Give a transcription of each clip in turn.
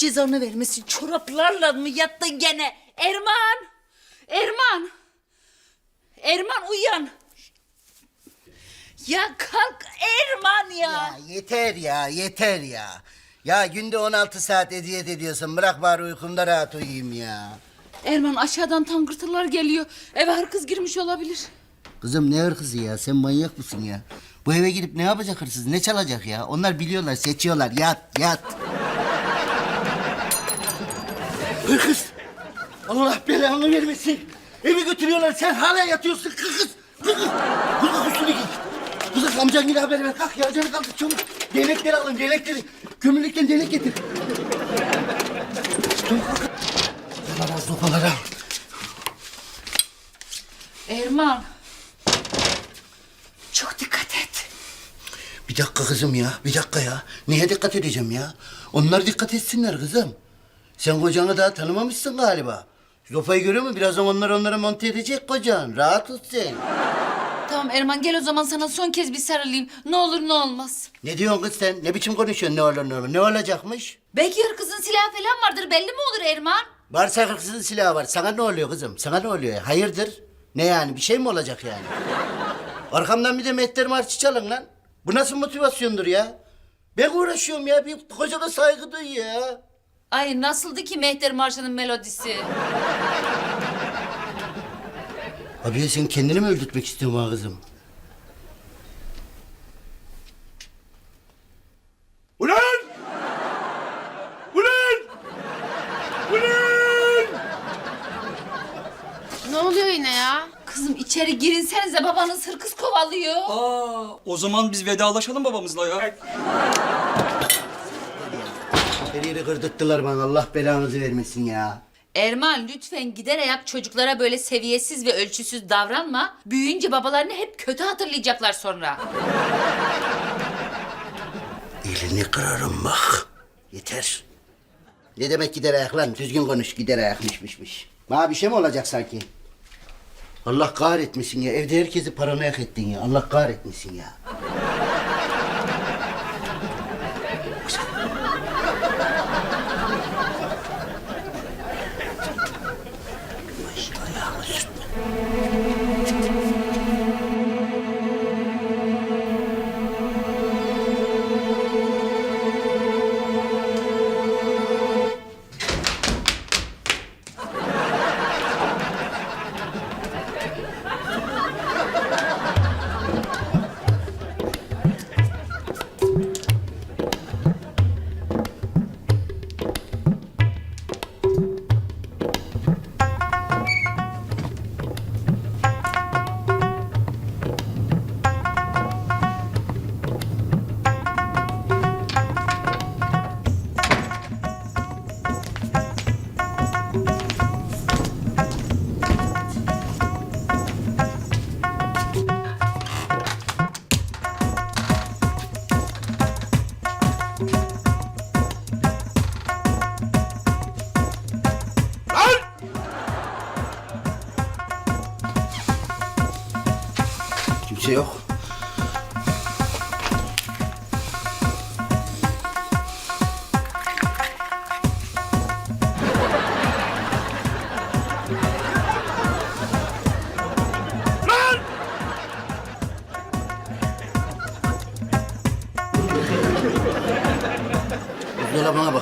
Cezanı vermesin. Çoraplarla mı yattın gene? Erman. Erman. Erman uyan. Ya kalk Erman ya. Ya yeter ya yeter ya. Ya günde 16 saat eziyet ediyorsun. Bırak bari uykumda rahat uyuyayım ya. Erman aşağıdan tangırtılar geliyor. Eve hırkız girmiş olabilir. Kızım ne hırsızı ya? Sen manyak mısın ya? Bu eve gidip ne yapacak hırsız? Ne çalacak ya? Onlar biliyorlar, seçiyorlar. Yat, yat. Hırsız! Allah belanı vermesin. Evi götürüyorlar. Sen hala yatıyorsun. Kız, kız, kız. Kız, üstünü giy. Kız, amcan yine haber ver. Kalk ya, canı kalk. Çabuk. Değnekleri alın, değnekleri. Kömürlükten değnek getir. Sopalara, sopalara. Erman. Çok dikkat et. Bir dakika kızım ya, bir dakika ya. Neye dikkat edeceğim ya? Onlar dikkat etsinler kızım. Sen kocanı daha tanımamışsın galiba. Zofayı görüyor musun? Birazdan onlar onlara monte edecek kocan. Rahat ol sen. Tamam Erman gel o zaman sana son kez bir sarılayım. Ne olur ne olmaz. Ne diyorsun kız sen? Ne biçim konuşuyorsun? Ne olur ne olur? Ne olacakmış? Belki hırkızın silahı falan vardır belli mi olur Erman? Varsa hırsızın silahı var. Sana ne oluyor kızım? Sana ne oluyor? Hayırdır? Ne yani? Bir şey mi olacak yani? Arkamdan bir de mehter marşı çalın lan. Bu nasıl motivasyondur ya? Ben uğraşıyorum ya. Bir kocana saygı duy ya. Ay nasıldı ki Mehter Marşı'nın melodisi? Abi sen kendini mi öldürtmek istiyorsun ha kızım? Ulan! Ulan! Ulan! Ne oluyor yine ya? Kızım içeri girinsenize babanız hırkız kovalıyor. Aa, o zaman biz vedalaşalım babamızla ya. Yeri kırdırttılar bana Allah belanızı vermesin ya. Erman lütfen gider ayak çocuklara böyle seviyesiz ve ölçüsüz davranma. Büyüyünce babalarını hep kötü hatırlayacaklar sonra. Elini kırarım bak. Yeter. Ne demek gider ayak lan? Düzgün konuş gider ayakmışmışmış. Bana bir şey mi olacak sanki? Allah kahretmesin ya. Evde herkesi paranoyak ettin ya. Allah kahretmesin ya.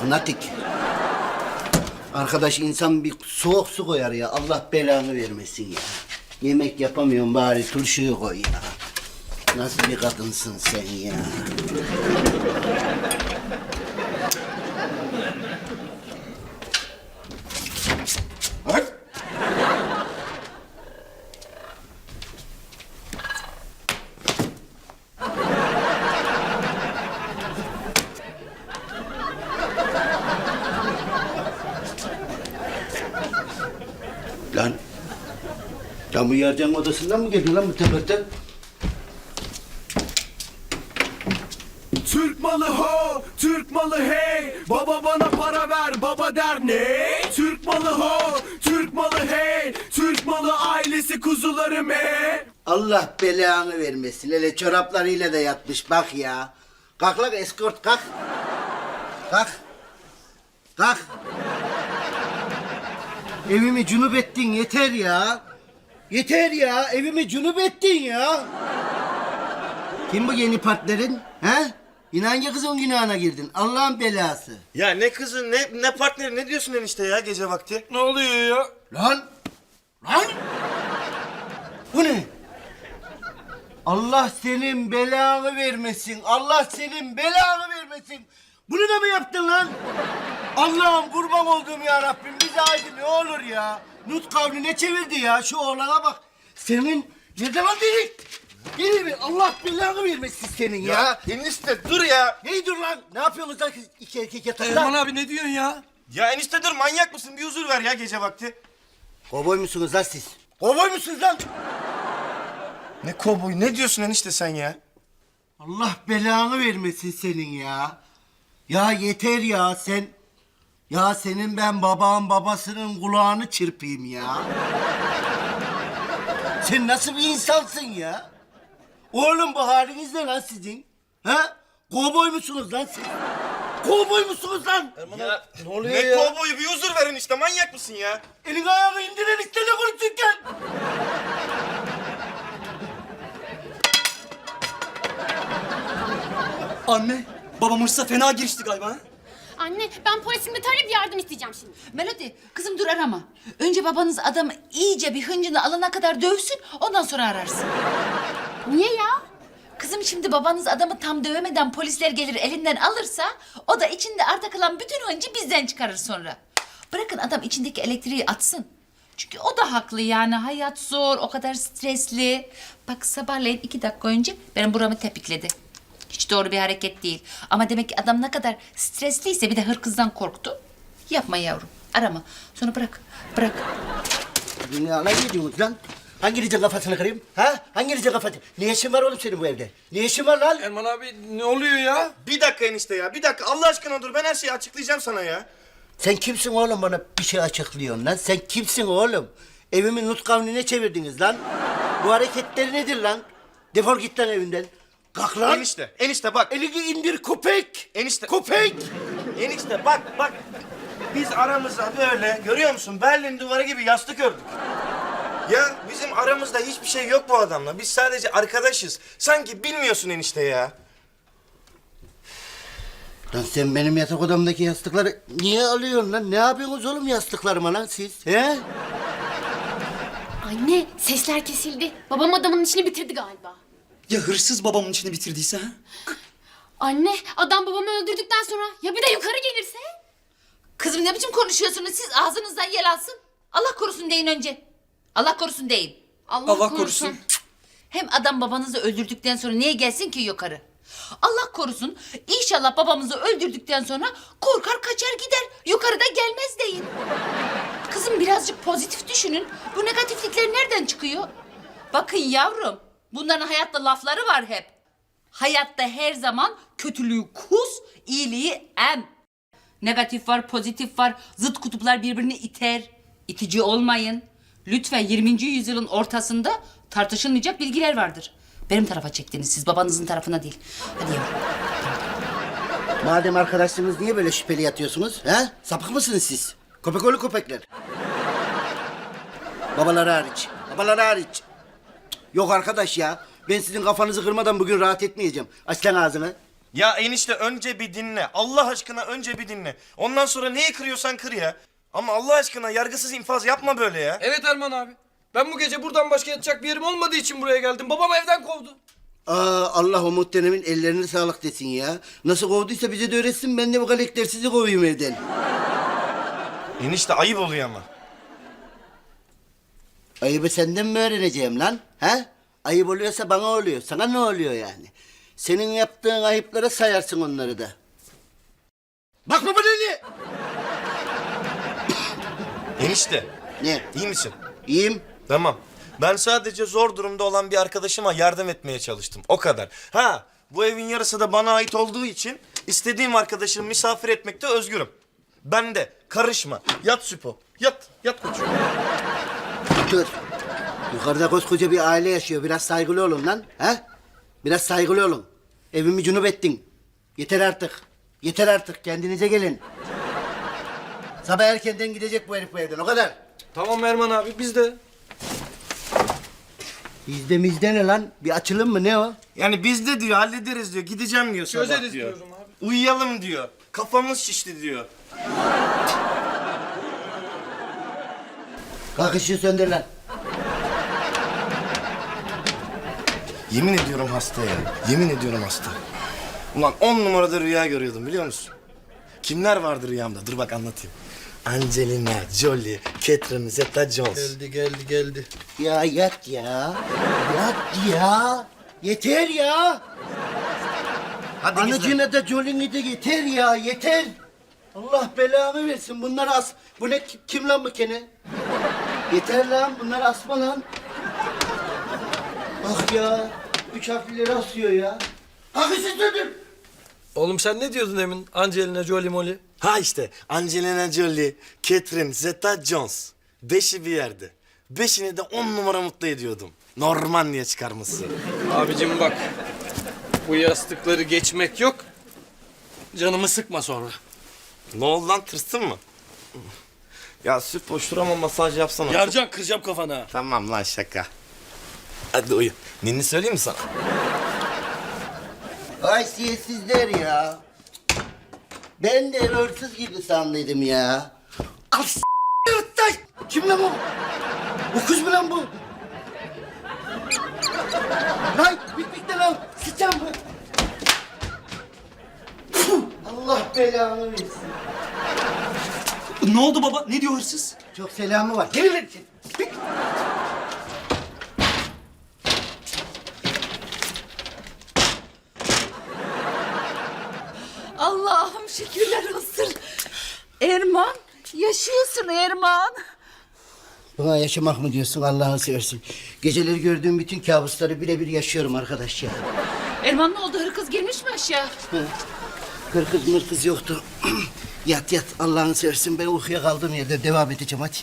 Natik. Arkadaş insan bir soğuk su koyar ya. Allah belanı vermesin ya. Yemek yapamıyorum bari turşuyu koy ya. Nasıl bir kadınsın sen ya? Lan bu Yarcan odasından mı geliyor lan bu tepete? Türk malı ho, Türk malı hey. Baba bana para ver, baba der ne? Türk malı ho, Türk malı hey. Türk malı ailesi kuzularım hey. Allah belanı vermesin. Hele çoraplarıyla da yatmış bak ya. Kalk lan eskort kalk. Kalk. Kalk. Evimi cunup ettin yeter ya. Yeter ya. Evimi cunup ettin ya. Kim bu yeni partnerin? He? Yine hangi kızın günahına girdin? Allah'ın belası. Ya ne kızı ne ne partneri ne diyorsun enişte ya gece vakti? Ne oluyor ya? Lan! Lan! Bu ne? Allah senin belanı vermesin. Allah senin belanı vermesin. Bunu da mı yaptın lan? Allah'ım kurban olduğum ya Rabbim bize aydın ne olur ya. Nut kavli ne çevirdi ya şu oğlana bak. Senin ne zaman dedik? Gel bir Allah belanı vermesin senin ya. enişte dur ya. Ney dur lan? Ne yapıyorsunuz lan iki erkek yatakta? Erman abi ne diyorsun ya? Ya enişte dur manyak mısın? Bir huzur ver ya gece vakti. Kovboy musunuz lan siz? Kovboy musunuz lan? Ne kovboy ne diyorsun enişte sen ya? Allah belanı vermesin senin ya. Ya yeter ya sen. Ya senin ben babam babasının kulağını çırpayım ya. sen nasıl bir insansın ya? Oğlum bu haliniz ne lan sizin? Ha? Kovboy musunuz lan siz? Kovboy musunuz lan? Ya ne ne kovboyu bir huzur ver enişte manyak mısın ya? Elin ayağını indirin işte ne konuşurken. Anne, babam hırsa fena girişti galiba. ha? Anne ben polisimde talep yardım isteyeceğim şimdi. Melody kızım dur arama. Önce babanız adamı iyice bir hıncını alana kadar dövsün ondan sonra ararsın. Niye ya? Kızım şimdi babanız adamı tam dövemeden polisler gelir elinden alırsa o da içinde arta kalan bütün hıncı bizden çıkarır sonra. Bırakın adam içindeki elektriği atsın. Çünkü o da haklı yani hayat zor o kadar stresli. Bak sabahleyin iki dakika önce benim buramı tepikledi. Hiç doğru bir hareket değil. Ama demek ki adam ne kadar stresliyse bir de hırkızdan korktu. Yapma yavrum arama. Sonra bırak bırak. Dünyana gidiyorsunuz lan. Hanginizin kafasını kırayım? Ha? Hanginizin kafasını? Ne işin var oğlum senin bu evde? Ne işin var lan? Erman abi ne oluyor ya? Bir dakika enişte ya bir dakika Allah aşkına dur ben her şeyi açıklayacağım sana ya. Sen kimsin oğlum bana bir şey açıklıyorsun lan? Sen kimsin oğlum? Evimi nut kavline çevirdiniz lan. Bu hareketler nedir lan? Defol git lan evinden. Kalk lan. Enişte enişte bak. Elini indir köpek. Enişte. Köpek. Enişte bak bak. Biz aramızda böyle görüyor musun Berlin duvarı gibi yastık ördük. Ya bizim aramızda hiçbir şey yok bu adamla. Biz sadece arkadaşız. Sanki bilmiyorsun enişte ya. Lan sen benim yatak odamdaki yastıkları niye alıyorsun lan? Ne yapıyorsunuz oğlum yastıklarıma lan siz? He? Anne sesler kesildi. Babam adamın işini bitirdi galiba. Ya hırsız babamın içini bitirdiyse ha? Anne adam babamı öldürdükten sonra ya bir de yukarı gelirse? Kızım ne biçim konuşuyorsunuz siz ağzınızdan yel alsın. Allah korusun deyin önce. Allah korusun deyin. Allah, Allah korusun. Hem adam babanızı öldürdükten sonra niye gelsin ki yukarı? Allah korusun inşallah babamızı öldürdükten sonra korkar kaçar gider. Yukarıda gelmez deyin. Kızım birazcık pozitif düşünün. Bu negatiflikler nereden çıkıyor? Bakın yavrum bunların hayatta lafları var hep. Hayatta her zaman kötülüğü kus, iyiliği em. Negatif var, pozitif var. Zıt kutuplar birbirini iter. İtici olmayın. Lütfen 20. yüzyılın ortasında tartışılmayacak bilgiler vardır. Benim tarafa çektiniz siz, babanızın tarafına değil. Hadi yavrum. Madem arkadaşsınız niye böyle şüpheli yatıyorsunuz? He? Sapık mısınız siz? Köpek oğlu köpekler. Babaları hariç. Babaları hariç. Yok arkadaş ya. Ben sizin kafanızı kırmadan bugün rahat etmeyeceğim. Aç lan ağzını. Ya enişte önce bir dinle. Allah aşkına önce bir dinle. Ondan sonra neyi kırıyorsan kır ya. Ama Allah aşkına yargısız infaz yapma böyle ya. Evet Erman abi. Ben bu gece buradan başka yatacak bir yerim olmadığı için buraya geldim. Babam evden kovdu. Aa, Allah o muhteremin ellerine sağlık desin ya. Nasıl kovduysa bize de öğretsin ben de bu galektersizi kovayım evden. Enişte ayıp oluyor ama. Ayıbı senden mi öğreneceğim lan? Ha? Ayıp oluyorsa bana oluyor. Sana ne oluyor yani? Senin yaptığın ayıplara sayarsın onları da. Bak baba dedi. Enişte Ne? iyi misin? İyiyim. Tamam. Ben sadece zor durumda olan bir arkadaşıma yardım etmeye çalıştım. O kadar. Ha, bu evin yarısı da bana ait olduğu için istediğim arkadaşımı misafir etmekte özgürüm. Ben de karışma. Yat Süpo. Yat. Yat koçum. Dur. Yukarıda koskoca bir aile yaşıyor. Biraz saygılı olun lan. Ha? Biraz saygılı olun. Evimi cunup ettin. Yeter artık. Yeter artık kendinize gelin. Sabah erkenden gidecek bu herif bu evden o kadar. Tamam Erman abi biz de. Bizde mizde ne lan? Bir açılım mı ne o? Yani biz de diyor hallederiz diyor. Gideceğim diyor sabah Çözeriz diyor. diyorum abi. Uyuyalım diyor. Kafamız şişti diyor. Kalk ışığı söndür lan. Yemin ediyorum hasta ya. Yemin ediyorum hasta. Ulan on numarada rüya görüyordum biliyor musun? Kimler vardı rüyamda? Dur bak anlatayım. Angelina Jolie, Catherine Zeta-Jones. Geldi geldi geldi. Ya yat ya. Yat ya. Yeter ya. Hadi. Anacığına da Jolie'ni de yeter ya yeter. Allah belanı versin bunlar as. Bu ne kim, kim lan bu kene? Yeter lan bunlar asma lan. Bak ya. Üç harfleri asıyor ya. Işığı söndür. Oğlum sen ne diyordun demin? Angelina Jolie Molly. Ha işte Angelina Jolie, Catherine Zeta-Jones. Beşi bir yerde. Beşini de on numara mutlu ediyordum. Normandiya çıkarması. Abicim bak. Bu yastıkları geçmek yok. Canımı sıkma sonra. Ne oldu lan tırstın mı? Ya süt boşturama masaj yapsana. Yarcan kıracağım kafana. Tamam lan şaka. Hadi uyu. Ninni söyleyeyim mi sana? Haysiyetsizler ya. Ben de hırsız gibi sandıydım ya. Al s*** yırttay. Kim lan bu? Bu kız mı lan bu? Lan bitmekte lan. Sıçan? Puh, Allah belanı versin. Ne oldu baba? Ne diyor hırsız? Çok selamı var. Gel lan. Allah'ım şükürler olsun. Erman yaşıyorsun Erman. Buna yaşamak mı diyorsun Allah'ını seversin. Geceleri gördüğüm bütün kabusları birebir yaşıyorum arkadaş ya. Erman ne oldu hırkız girmiş mi aşağı? Kırkız mırkız yoktu. yat yat Allah'ını seversin ben uykuya kaldığım yerde devam edeceğim hadi.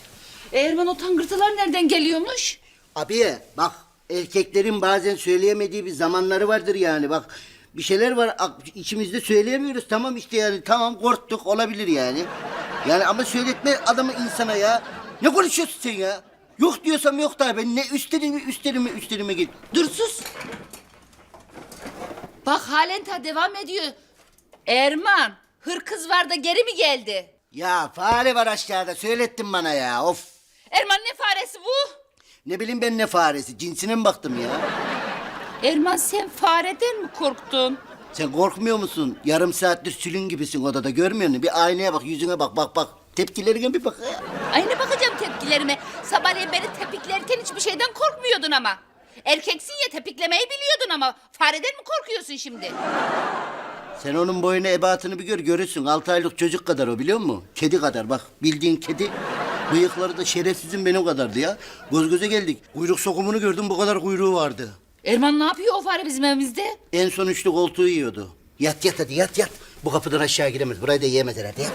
Erman o tangırtılar nereden geliyormuş? Abiye bak erkeklerin bazen söyleyemediği bir zamanları vardır yani bak. Bir şeyler var ak- içimizde söyleyemiyoruz tamam işte yani tamam korktuk olabilir yani. Yani ama söyletme adamı insana ya. Ne konuşuyorsun sen ya? Yok diyorsam yok da ben ne üstlerimi üstlerimi üstlerime git. Dur sus. Bak halen ta devam ediyor. Erman hırkız var da geri mi geldi? Ya fare var aşağıda söylettin bana ya of. Erman ne faresi bu? Ne bileyim ben ne faresi cinsine mi baktım ya? Erman sen fareden mi korktun? Sen korkmuyor musun? Yarım saattir sülün gibisin odada görmüyor musun? Bir aynaya bak yüzüne bak bak bak. Tepkilerine bir bak ya. Ay ne bakacağım tepkilerime. Sabahleyin beni tepiklerken hiçbir şeyden korkmuyordun ama. Erkeksin ya tepiklemeyi biliyordun ama. Fareden mi korkuyorsun şimdi? Sen onun boyunu ebatını bir gör görürsün. Altı aylık çocuk kadar o biliyor musun? Kedi kadar bak. Bildiğin kedi. Bıyıkları da şerefsizin benim kadardı ya. Göz göze geldik. Kuyruk sokumunu gördüm bu kadar kuyruğu vardı. Erman ne yapıyor o fare bizim evimizde? En son üçlü koltuğu yiyordu. Yat yat hadi yat yat. Bu kapıdan aşağı giremez. Burayı da yiyemez herhalde yat.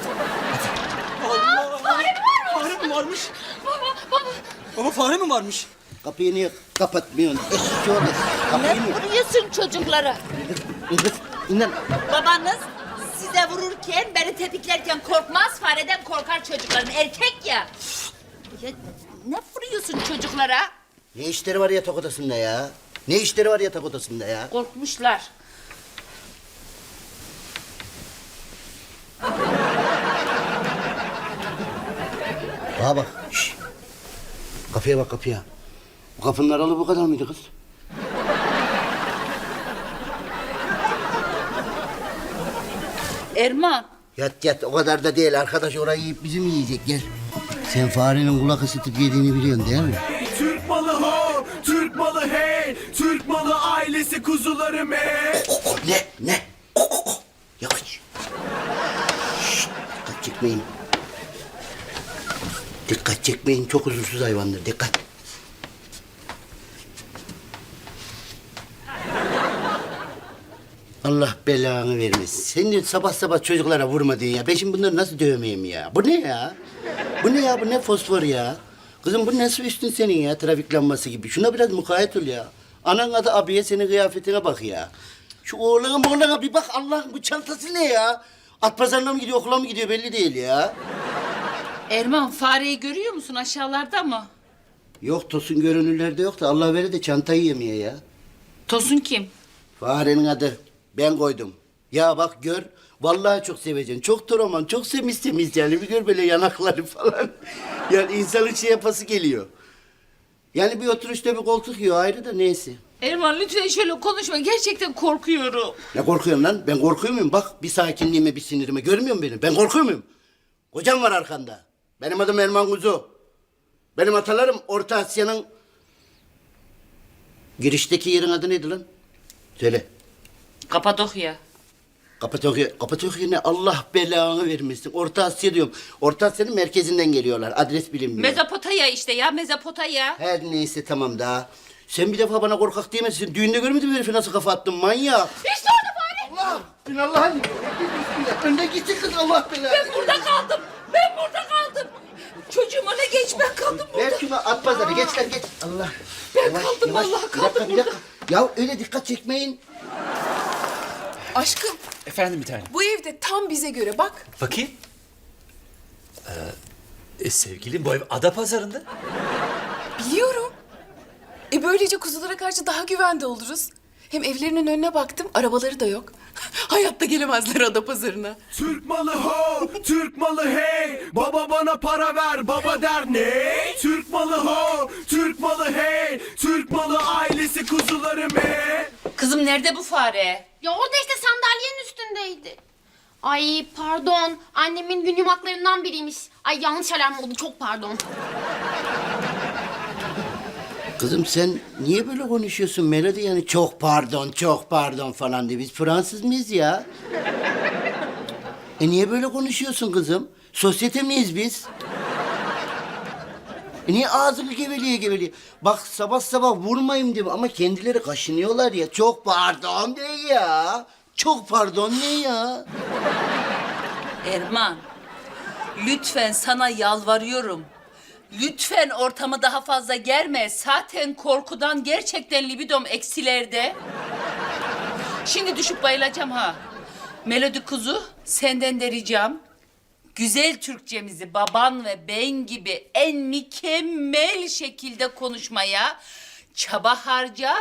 Fare mi varmış? Baba, baba. Baba fare mi varmış? Kapıyı niye kapatmıyorsun? Eşşoğlu. Kapıyı Ne niye? vuruyorsun çocuklara? Kız, inan. Babanız size vururken, beni tepiklerken korkmaz, fareden korkar çocukların. Erkek ya. ya ne vuruyorsun çocuklara? Ne işleri var yatak odasında ya? Ne işleri var yatak odasında ya? Korkmuşlar. Bana bak. Şş. Kapıya bak kapıya. Bu kapının aralığı bu kadar mıydı kız? Erman, Yat yat o kadar da değil arkadaş orayı yiyip bizi mi yiyecek gel. Sen farenin kulak ısıtıp yediğini biliyorsun değil mi? Türk malı ho, Türk malı hey, Türk malı ailesi kuzularım hey. Ne ne? Yavaş. Şşt, dikkat çekmeyin. Dikkat çekmeyin çok huzursuz hayvandır dikkat. Allah belanı vermesin. Sen de sabah sabah çocuklara vurmadın ya. Ben şimdi bunları nasıl dövmeyeyim ya? Bu ne ya? Bu ne ya? Bu ne fosfor ya? Kızım bu nasıl üstün senin ya? Trafik lambası gibi. Şuna biraz mukayyet ol ya. Anan adı abiye senin kıyafetine bak ya. Şu oğlana oğlana bir bak Allah'ım bu çantası ne ya? At pazarına mı gidiyor okula mı gidiyor belli değil ya. Erman fareyi görüyor musun aşağılarda mı? Yok Tosun görünürlerde yok da Allah verir de çantayı yemeye ya. Tosun kim? Farenin adı. Ben koydum. Ya bak gör. Vallahi çok seveceksin. Çok toroman, çok semiz temiz yani. Bir gör böyle yanakları falan. yani insanın şey yapası geliyor. Yani bir oturuşta bir koltuk yiyor ayrı da neyse. Erman lütfen şöyle konuşma. Gerçekten korkuyorum. Ne korkuyorsun lan? Ben korkuyor muyum? Bak bir sakinliğime, bir sinirime. Görmüyor musun beni? Ben korkuyor muyum? Kocam var arkanda. Benim adım Erman Kuzu. Benim atalarım Orta Asya'nın... Girişteki yerin adı neydi lan? Söyle. Kapadokya. Kapadokya, Kapadokya ne? Allah belanı vermesin. Orta Asya diyorum. Orta Asya'nın merkezinden geliyorlar. Adres bilinmiyor. Mezopotamya işte ya Mezopotamya. Her neyse tamam daha. Sen bir defa bana korkak diyemezsin. Düğünde görmedin mi herifi nasıl kafa attın manyak? İşte orada fare. Allah! Bin Allah'ın Önde gitsin kız Allah belanı. Ben burada kaldım. Ben burada kaldım. Çocuğum öne geç ben kaldım burada. Ver şunu at pazarı geç lan geç. Allah. Ben kaldım, vallahi kaldım Bir dakika bir dakika. Ya öyle dikkat çekmeyin. Aşkım Efendim bir tane. bu evde tam bize göre bak. Bakayım. Ee, e, sevgilim bu ev ada pazarında. Biliyorum. E böylece kuzulara karşı daha güvende oluruz. Hem evlerinin önüne baktım arabaları da yok. Hayatta gelemezler ada pazarına. Türk malı ho, Türk malı hey. Baba bana para ver, baba der ne? Türk malı ho, Türk malı hey. Türk malı ailesi kuzularım hey. Kızım nerede bu fare? Ya orada işte sandalyenin üstündeydi. Ay pardon. Annemin gün yumaklarından biriymiş. Ay yanlış alarm oldu. Çok pardon. Kızım sen niye böyle konuşuyorsun Melody yani çok pardon çok pardon falan diye biz Fransız mıyız ya? E niye böyle konuşuyorsun kızım? Sosyete miyiz biz? E niye ağzını geveliye geveliye? Bak sabah sabah vurmayayım diye ama kendileri kaşınıyorlar ya. Çok pardon ne ya? Çok pardon ne ya? Erman. Lütfen sana yalvarıyorum. Lütfen ortamı daha fazla germe. Zaten korkudan gerçekten libidom eksilerde. Şimdi düşüp bayılacağım ha. Melodi kuzu senden de ricam. Güzel Türkçemizi baban ve ben gibi en mükemmel şekilde konuşmaya çaba harca,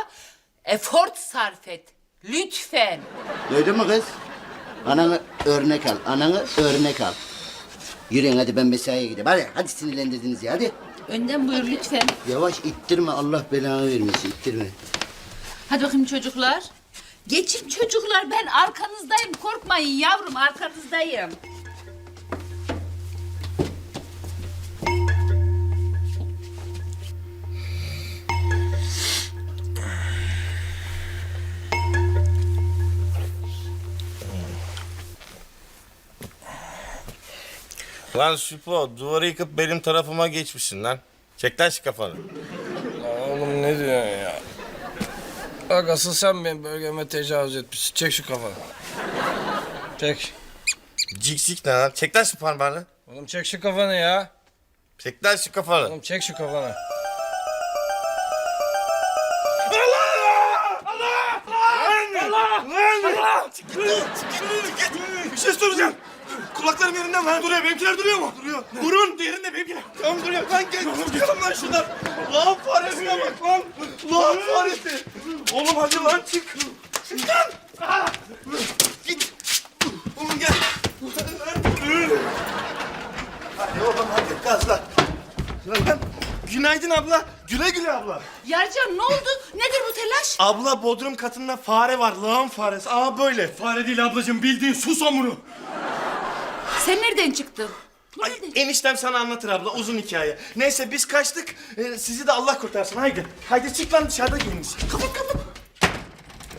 effort sarf et. Lütfen. Duydun mu kız? Ananı örnek al, ananı örnek al. Yürüyün hadi ben mesaiye gideyim. Hadi, hadi sinirlendirdiniz ya hadi. Önden buyur lütfen. Yavaş ittirme Allah belanı vermesin ittirme. Hadi bakayım çocuklar. Geçin çocuklar ben arkanızdayım. Korkmayın yavrum arkanızdayım. Lan Süpo duvarı yıkıp benim tarafıma geçmişsin lan. Çek lan şu kafanı. Oğlum ne diyorsun ya? Bak asıl sen benim bölgeme tecavüz etmişsin. Çek şu kafanı. Çek. Cik ne lan? Çek lan şu parmağını. Oğlum çek şu kafanı ya. Çek lan şu kafanı. Oğlum çek şu kafanı. Bir şey soracağım. Kulaklarım yerinde mi? lan? Duruyor. Benimkiler duruyor mu? Duruyor. Burun yerinde benimkiler. Tamam duruyor. Lan gel. Çıkalım lan şuradan. Lan faresine bak lan. Lan faresi. Oğlum hadi lan çık. Çık lan. Git. Oğlum gel. Hadi oğlum hadi gazla. Lan günaydın abla. Güle güle abla. Yarcan ne oldu? Nedir bu telaş? Abla bodrum katında fare var. Lağım faresi. Aa böyle. Fare değil ablacığım bildiğin sus hamuru. Sen nereden çıktın? Ay, eniştem sana anlatır abla uzun hikaye. Neyse biz kaçtık. Ee, sizi de Allah kurtarsın. Haydi. Haydi çık lan dışarıda giyiniz. Kapat kapat.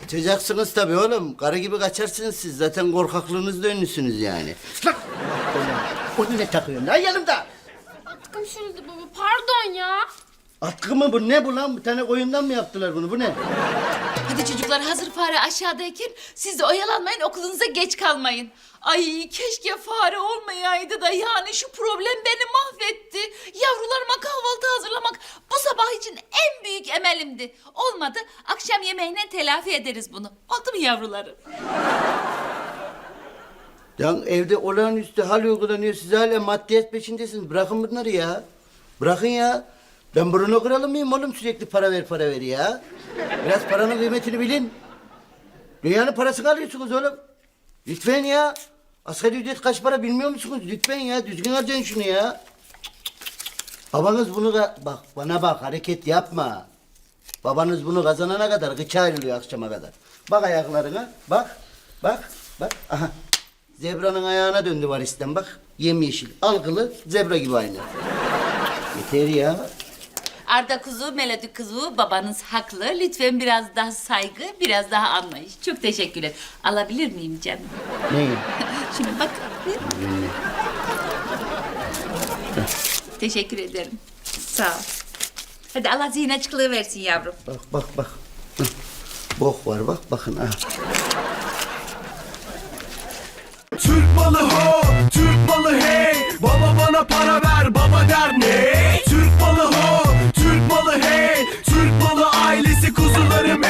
Kaçacaksınız tabii oğlum. Karı gibi kaçarsınız siz. Zaten korkaklığınızda ünlüsünüz yani. Lan! Onu ne takıyorsun lan yanımda? Atkım şurada baba. Pardon ya. Atkı mı bu? Ne bu lan? Bir tane koyundan mı yaptılar bunu? Bu ne? Hadi çocuklar hazır fare aşağıdayken siz de oyalanmayın okulunuza geç kalmayın. Ay keşke fare olmayaydı da yani şu problem beni mahvetti. Yavrularıma kahvaltı hazırlamak bu sabah için en büyük emelimdi. Olmadı akşam yemeğine telafi ederiz bunu. Oldu mu yavrularım? Lan evde olağanüstü hal uygulanıyor. Siz hala maddiyat peşindesiniz. Bırakın bunları ya. Bırakın ya. Ben Bruno kralı mıyım oğlum sürekli para ver para ver ya. Biraz paranın kıymetini bilin. Dünyanın parasını alıyorsunuz oğlum. Lütfen ya. Asgari ücret kaç para bilmiyor musunuz? Lütfen ya düzgün harcayın şunu ya. Babanız bunu da... Bak bana bak hareket yapma. Babanız bunu kazanana kadar gıça ayrılıyor akşama kadar. Bak ayaklarına. Bak. Bak. Bak. Aha. Zebranın ayağına döndü varisten bak. Yemyeşil. Algılı zebra gibi aynı. Yeter ya. Arda kuzu, Melodi kuzu, babanız haklı. Lütfen biraz daha saygı, biraz daha anlayış. Çok teşekkürler. Alabilir miyim canım? Ne? Şimdi bak. Teşekkür ederim. Sağ ol. Hadi Allah zihin açıklığı versin yavrum. Bak bak bak. Hı. Bok var bak bakın ha. Türk malı ho, Türk malı hey Baba bana para ver, baba der ne?